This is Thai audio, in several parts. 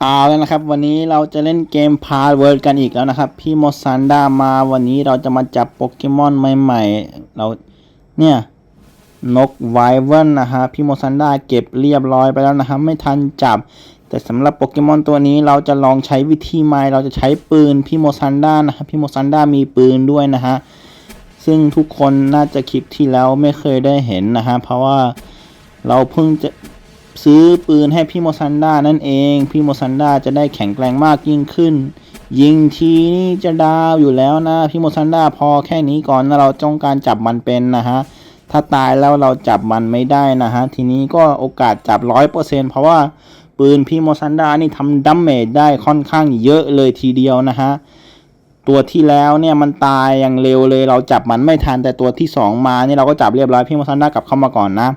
เอาแล้วนะครับ วันนี้เราจะเล่นเกมพาเวิร์ดกันอีกแล้วนะครับ พี่โมซันดามาวันนี้เราจะมาจับโปเกมอนใหม่ๆ เราเนี่ยนกไวเวิร์นนะฮะพี่โมซันดาเก็บเรียบร้อยไปแล้วนะครับ ไม่ทันจับ แต่สำหรับโปเกมอนตัวนี้เราจะลองใช้วิธีใหม่เราจะใช้ปืนพี่โมซันดานะครับพี่โมซันดามีปืนด้วยนะฮะซึ่งทุกคนน่าจะคลิปที่แล้วไม่เคยได้เห็นนะฮะเพราะว่าเราเพิ่งจะ ซื้อปืนให้พี่โมซันดานั่นเอง พี่โมซันดาจะได้แข็งแกร่งมากยิ่งขึ้น ยิงทีนี่จะดาวอยู่แล้วนะพี่โมซันดาพอแค่นี้ก่อนนะเราจ้องการจับมันเป็นนะฮะถ้าตายแล้วเราจับมันไม่ได้นะฮะทีนี้ก็โอกาสจับร้อยเปอร์เซ็นเพราะว่าปืนพี่โมซันดานี่ทำดัมเมจได้ค่อนข้างเยอะเลยทีเดียวนะฮะตัวที่แล้วเนี่ยมันตายอย่างเร็วเลยเราจับมันไม่ทันแต่ตัวที่สองมาเนี่ยเราก็จับเรียบร้อยพี่โมซันดากลับเข้ามาก่อนนะ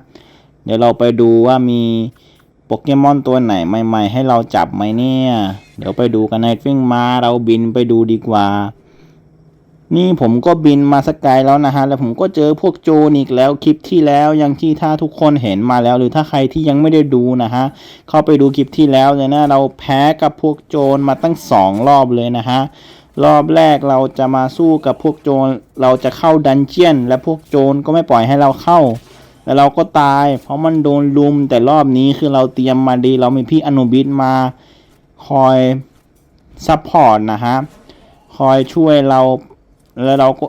เดี๋ยวเราไปดูว่ามีโปเกมอนตัวไหนใหม่ๆ ให้เราจับไหมเนี่ย เดี๋ยวไปดูกันในฟิ้งมาเราบินไปดูดีกว่า นี่ผมก็บินมาสกายแล้วนะฮะ แล้วผมก็เจอพวกโจรอีกแล้วคลิปที่แล้วยังที่ถ้าทุกคนเห็นมาแล้ว หรือถ้าใครที่ยังไม่ได้ดูนะฮะ เข้าไปดูคลิปที่แล้วเลยนะเราแพ้กับพวกโจรมาตั้งสองรอบเลยนะฮะรอบแรกเราจะมาสู้กับพวกโจร เราจะเข้าดันเจียน และพวกโจรก็ไม่ปล่อยให้เราเข้า แล้วเราก็ตาย เพราะมันโดนลุมแต่รอบนี้คือเราเตรียมมาดี เรามีพี่อนุบิสมาคอยซัพพอร์ตนะฮะคอยช่วยเราแล้วเราก็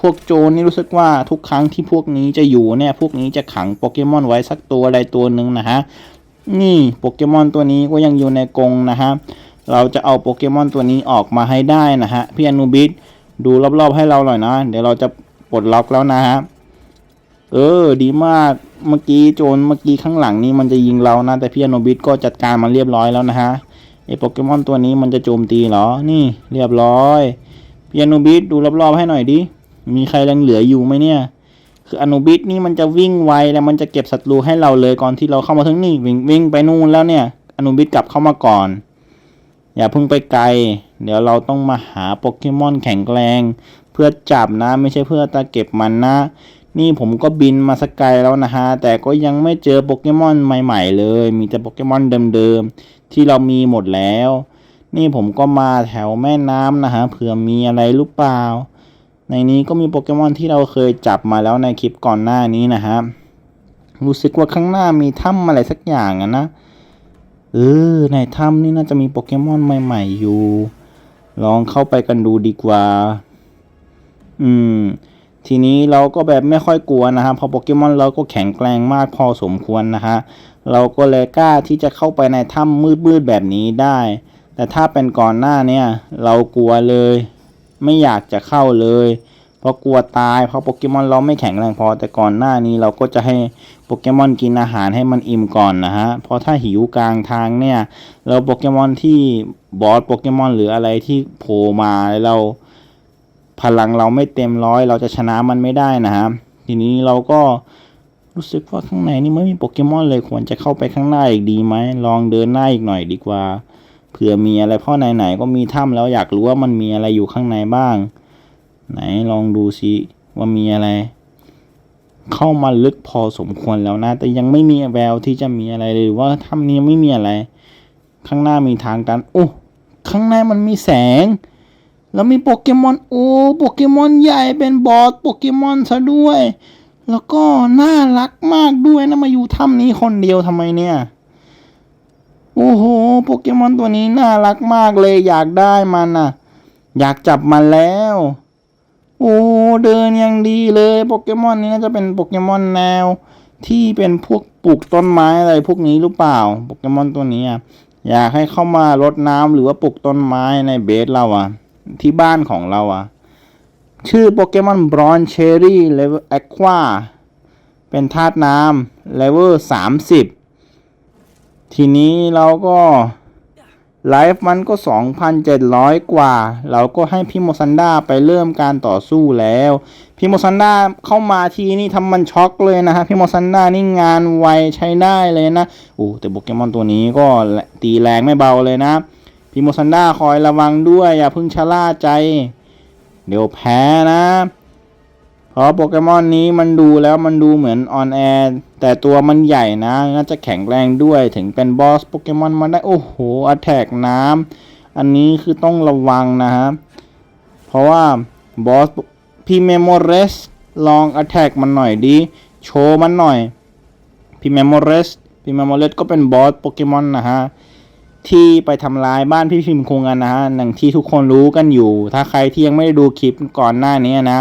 พวกโจรนี่รู้สึกว่าทุกครั้งที่พวกนี้จะอยู่เนี่ย พวกนี้จะขังโปเกมอนไว้สักตัวใดตัวหนึ่งนะฮะนี่โปเกมอนตัวนี้ก็ยังอยู่ในกรงนะฮะเราจะเอาโปเกมอนตัวนี้ออกมาให้ได้นะฮะพี่อนุบิสดูรอบๆให้เราหน่อยนะ เดี๋ยวเราจะปลดล็อกแล้วนะฮะ เออ ดีมากเมื่อกี้โจรเมื่อกี้ข้างหลังนี่มันจะยิงเรานะ แต่พี่อโนบิสก็จัดการมันเรียบร้อยแล้วนะฮะไอโปเกมอนตัวนี้มันจะโจมตีเหรอ นี่เรียบร้อยพี่อโนบิสดูรอบๆให้หน่อยดิ มีใครยังเหลืออยู่ไหมเนี่ย คืออโนบิสนี่มันจะวิ่งไวแล้วมันจะเก็บศัตรูให้เราเลยก่อนที่เราเข้ามาถึงนี่วิ่งวิ่งไปนู่นแล้วเนี่ยอโนบิสกลับเข้ามาก่อน อย่าเพิ่งไปไกล เดี๋ยวเราต้องมาหาโปเกมอนแข็งแรง เพื่อจับนะไม่ใช่เพื่อตะเก็บมันนะ นี่ผมก็บินมาสกไกลแล้วนะฮะ แต่ก็ยังไม่เจอโปเกมอนใหม่ ๆ เลย มีแต่โปเกมอนเดิมๆ ที่เรามีหมดแล้ว นี่ผมก็มาแถวแม่น้ำนะฮะ เผื่อมีอะไรหรือเปล่า ในนี้ก็มีโปเกมอนที่เราเคยจับมาแล้วในคลิปก่อนหน้านี้นะฮะ รู้สึกว่าข้างหน้ามีถ้ำอะไรสักอย่างอะนะ เออ ในถ้ำนี่น่าจะมีโปเกมอนใหม่ ๆ อยู่ ลองเข้าไปกันดูดีกว่า อืม ทีนี้เราก็แบบไม่ค่อยกลัวนะฮะเพราะโปเกมอนเราก็แข็งแกร่งมากพอสมควรนะฮะเราก็เลยกล้าที่จะเข้าไปในถ้ำมืดๆแบบนี้ได้ แต่ถ้าเป็นก่อนหน้าเนี่ยเรากลัวเลย ไม่อยากจะเข้าเลย เพราะกลัวตายเพราะโปเกมอนเราไม่แข็งแรงพอแต่ก่อนหน้านี้เราก็จะให้โปเกมอนกินอาหารให้มันอิ่มก่อนนะฮะเพราะถ้าหิวกลางทางเนี่ยเราโปเกมอนที่บอสโปเกมอนหรืออะไรที่โผล่มาแล้วเรา พลังเราไม่เต็มร้อย เราจะชนะมันไม่ได้นะครับทีนี้เราก็รู้สึกว่าข้างในนี่ไม่มีโปเกมอนเลยควรจะเข้าไปข้างหน้าอีกดีไหมลองเดินหน้าอีกหน่อยดีกว่าเผื่อมีอะไรเพราะไหนๆก็มีถ้ำแล้วอยากรู้ว่ามันมีอะไรอยู่ข้างในบ้าง ไหนลองดูสิว่ามีอะไร เข้ามาลึกพอสมควรแล้วนะ แต่ยังไม่มีแววที่จะมีอะไรเลยว่าถ้ำนี้ไม่มีอะไร ข้างหน้ามีทางกันโอ้ข้างในมันมีแสง แล้วมีโปเกมอนโอ้โปเกมอนใหญ่เป็นบอสโปเกมอนซะด้วย แล้วก็น่ารักมากด้วยนะมาอยู่ถ้ำนี้คนเดียวทำไมเนี่ย โอ้โหโปเกมอนตัวนี้น่ารักมากเลยอยากได้มันน่ะ อยากจับมันแล้ว โอ้เดินยังดีเลยโปเกมอนนี้น่าจะเป็นโปเกมอนแนว ที่เป็นพวกปลูกต้นไม้อะไรพวกนี้หรือเปล่าโปเกมอนตัวนี้อยากให้เข้ามารดน้ำหรือว่าปลูกต้นไม้ในเบสเราอะ ที่บ้านของเราอะชื่อโปเกมอนบรอนเชอรี่เลเวลแอควาเป็นธาตุน้ำเลเวลสามสิบทีนี้เราก็ไลฟ์มันก็ 2,700 กว่า เราก็ให้พี่โมซันดาไปเริ่มการต่อสู้แล้ว พี่โมซันดาเข้ามาทีนี่ทำมันช็อกเลยนะฮะ พี่โมซันดานี่งานไวใช้ได้เลยนะ โอ้แต่โปเกมอนตัวนี้ก็ตีแรงไม่เบาเลยนะ พี่โมซันดาคอยระวังด้วย อย่าเพิ่งชะล่าใจ เดี๋ยวแพ้นะเพราะโปเกมอนนี้มันดูแล้วมันดูเหมือนออนแอร์แต่ตัวมันใหญ่นะ น่าจะแข็งแรงด้วยถึงเป็นบอสโปเกมอนมาได้ โอ้โหอัแทกน้ำอันนี้คือต้องระวังนะฮะเพราะว่าบอสพี่เมโมเรสลองอัแทกมันหน่อยดิโชว์มันหน่อยพี่เมโมเรสพี่เมโมเรสก็เป็นบอสโปเกมอนนะฮะ ที่ไปทำลายบ้านพี่พิมพ์คงกันนะฮะอย่างที่ทุกคนรู้กันอยู่ ถ้าใครที่ยังไม่ได้ดูคลิปก่อนหน้านี้นะ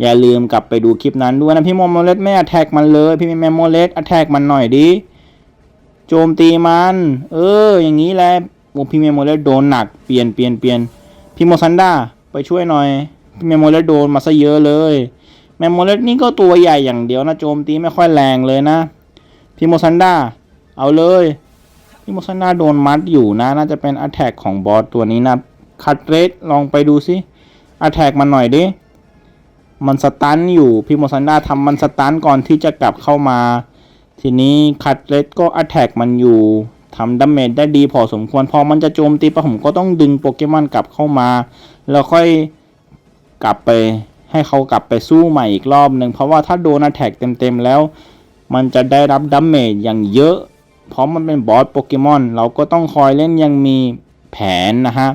อย่าลืมกลับไปดูคลิปนั้นด้วยนะพี่โมโมเลสไม่อ t แทกมันเลย พี่เมโมเลสอ t แทกมันหน่อยดิโจมตีมัน เออ อย่างนี้แหละโอ้พี่เมโมเลสโดนหนักเปลี่ยนเปลี่ยนเปลี่ยนพี่โมซันดาไปช่วยหน่อยพี่เมโมเลสโดนมาซะเยอะเลยเมโมเลสนี่ก็ตัวใหญ่อย่างเดียวนะโจมตีไม่ค่อยแรงเลยนะพี่โมซันดาเอาเลย พี่โมซันดาโดนมัดอยู่นะ น่าจะเป็นอ t แทกของบอสตัวนี้นะคัดเรสลองไปดูสิอ t แทกมันหน่อยดิ มันสตันอยู่พี่โมซันดาทำมันสตันก่อนที่จะกลับเข้ามา ทีนี้คัดเรสก็อัแทกมันอยู่ทำดาเมจได้ดีพอสมควร พอมันจะโจมตีปะผมก็ต้องดึงโปเกมอนกลับเข้ามา แล้วค่อยกลับไปให้เขากลับไปสู้ใหม่อีกรอบหนึ่งเพราะว่าถ้าโดนอัแทกเต็มๆแล้ว มันจะได้รับดาเมจอย่างเยอะ เพราะมันเป็นบอสโปเกมอน เราก็ต้องคอยเล่นยังมีแผนนะฮะ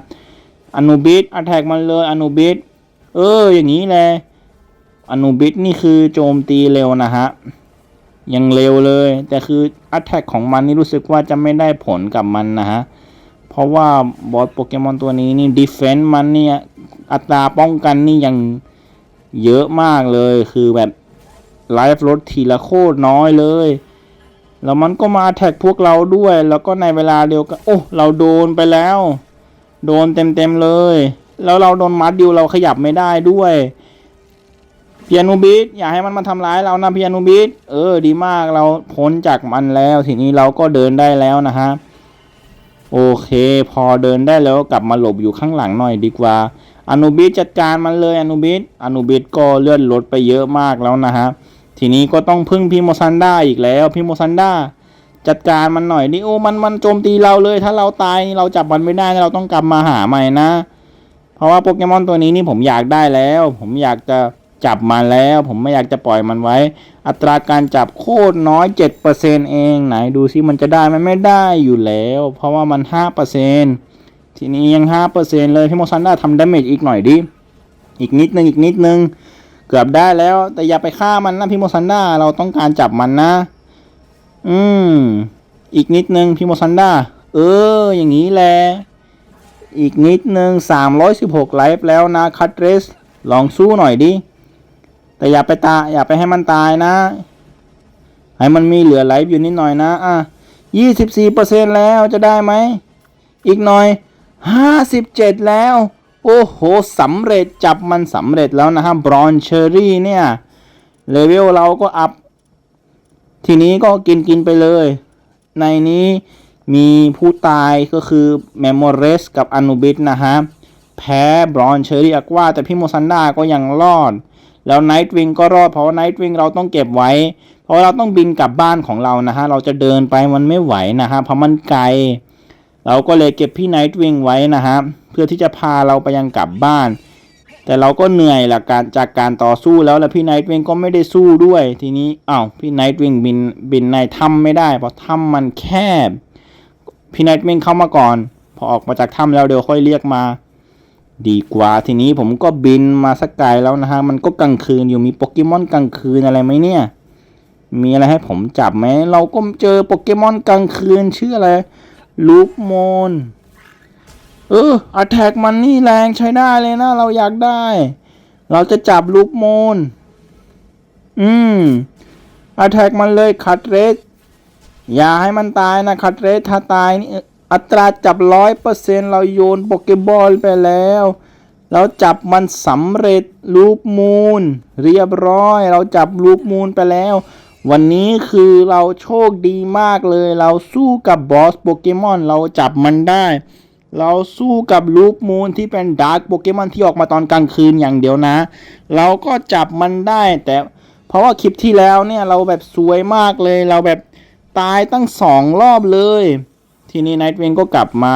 อนูบิสอัแทกมันเลยอนูบิสเออ อย่างนี้แหละอนุบิสนี่คือโจมตีเร็วนะฮะยังเร็วเลย แต่คืออัแทกของมันนี่รู้สึกว่าจะไม่ได้ผลกับมันนะฮะเพราะว่าบอสโปเกมอนตัวนี้นี่ดีเฟนต์มันเนี่ยอัตราป้องกันนี่ยังเยอะมากเลยคือแบบไลฟ์ลดทีละโคตรน้อยเลย แล้วมันก็มาแท็กพวกเราด้วย แล้วก็ในเวลาเดียวกัน โอ้เราโดนไปแล้ว โดนเต็มๆเลย แล้วเราโดนมัดดิวเราขยับไม่ได้ด้วยเพียนูบิสอย่าให้มันมาทำร้ายเรานะเพียนูบิสเออดีมากเราพ้นจากมันแล้ว ทีนี้เราก็เดินได้แล้วนะฮะโอเค พอเดินได้แล้วกลับมาหลบอยู่ข้างหลังหน่อยดีกว่า อนุบิสจัดการมันเลยอนุบิสอนุบิสก็เลื่อนรถไปเยอะมากแล้วนะฮะ ทีนี้ก็ต้องพึ่งพี่โมซันด้าอีกแล้วพี่โมซันด้าจัดการมันหน่อยดิโอ้มันมันโจมตีเราเลย ถ้าเราตายเราจับมันไม่ได้เราต้องกลับมาหาใหม่นะ เพราะว่าโปเกมอนตัวนี้นี่ผมอยากได้แล้ว ผมอยากจะจับมาแล้ว ผมไม่อยากจะปล่อยมันไว้ อัตราการจับโคตรน้อย 7%เองไหนดูซิมันจะได้ไหมไม่ได้อยู่แล้ว เพราะว่ามัน 5%ทีนี้ยัง 5%เลยพี่โมซันด้าทำดาเมจอีกหน่อยดิอีกนิดนึงอีกนิดนึง เกือบได้แล้ว แต่อย่าไปฆ่ามันนะพี่โมซันดาเราต้องการจับมันนะ อืม อีกนิดนึงพี่โมซันดาเออ อย่างนี้แหละอีกนิดนึง316 ไลฟ์แล้วนะคัตเรส ลองสู้หน่อยดิ แต่อย่าไปตาอย่าไปให้มันตายนะ ให้มันมีเหลือไลฟ์อยู่นิดหน่อยนะ อะ 24%แล้วจะได้ไหม อีกหน่อย 57 แล้ว โอ้โหสำเร็จจับมันสำเร็จแล้วนะครับรอนเชอรี่เนี่ยเลเวลเราก็อัพ ทีนี้ก็กินกินไปเลย ในนี้มีผู้ตายก็คือเมมโมเรสกับอนุบิสนะฮะ แพ้บรอนเชอรี่อากว่าแต่พี่โมซันดาก็ยังรอด แล้วไนท์วิงก็รอดเพราะว่าไนท์วิงเราต้องเก็บไว้ เพราะเราต้องบินกลับบ้านของเรานะฮะ เราจะเดินไปมันไม่ไหวนะฮะเพราะมันไกล เราก็เลยเก็บพี่ไนท์วิงไว้นะฮะเพื่อที่จะพาเราไปยังกลับบ้าน แต่เราก็เหนื่อยละการจากการต่อสู้แล้วแล้วพี่ไนท์วิงก็ไม่ได้สู้ด้วย ทีนี้อ้าวพี่ไนท์วิงบินบินในถ้ำไม่ได้ เพราะถ้ำมันแคบ พี่ไนท์วิงเข้ามาก่อน พอออกมาจากถ้ำแล้วเดี๋ยวค่อยเรียกมา ดีกว่าทีนี้ผมก็บินมาสักไกลแล้วนะฮะมันก็กลางคืนอยู่มีโปเกมอนกลางคืนอะไรไหมเนี่ยมีอะไรให้ผมจับไหม เราก็เจอโปเกมอนกลางคืนชื่ออะไร ลูกโมนเอออัแทกมันนี่แรงใช้ได้เลยนะเราอยากได้ เราจะจับลูกโมนอืมอัแทกมันเลยคัดเรสอย่าให้มันตายนะคัดเรสถ้าตายนี่อัตราจับร้อยเปอร์เซ็นเราโยนโปเกบอลไปแล้วเราจับมันสำเร็จลูปมูนเรียบร้อย เราจับลูปมูนไปแล้ว วันนี้คือเราโชคดีมากเลย เราสู้กับบอสโปเกมอนเราจับมันได้ เราสู้กับลูปมูนที่เป็นดาร์กโปเกมอนที่ออกมาตอนกลางคืนอย่างเดียวนะ เราก็จับมันได้ แต่เพราะว่าคลิปที่แล้วเนี่ยเราแบบสวยมากเลย เราแบบตายตั้งสองรอบเลย ทีนี้ไนท์เวนก็กลับมา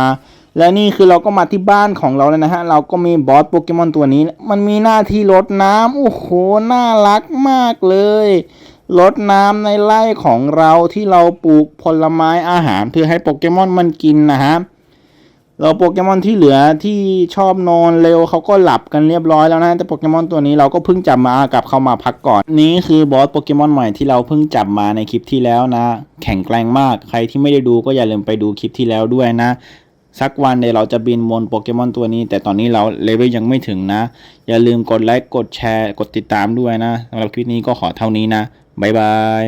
และนี่คือเราก็มาที่บ้านของเราแล้วนะฮะ เราก็มีบอสโปเกมอนตัวนี้ มันมีหน้าที่รดน้ำโอ้โหน่ารักมากเลย รดน้ำในไร่ของเราที่เราปลูกผลไม้อาหารเพื่อให้โปเกมอนมันกินนะฮะเราโปเกมอนที่เหลือที่ชอบนอนเร็วเขาก็หลับกันเรียบร้อยแล้วนะ แต่โปเกมอนตัวนี้เราก็เพิ่งจับมากลับเข้ามาพักก่อน นี้คือบอสโปเกมอนใหม่ที่เราเพิ่งจับมาในคลิปที่แล้วนะ แข็งแกร่งมากใครที่ไม่ได้ดูก็อย่าลืมไปดูคลิปที่แล้วด้วยนะ สักวันเดี๋ยวเราจะบินวนโปเกมอนตัวนี้ แต่ตอนนี้เราเลเวลยังไม่ถึงนะ อย่าลืมกดไลค์กดแชร์กดติดตามด้วยนะสำหรับคลิปนี้ก็ขอเท่านี้นะ บ๊ายบาย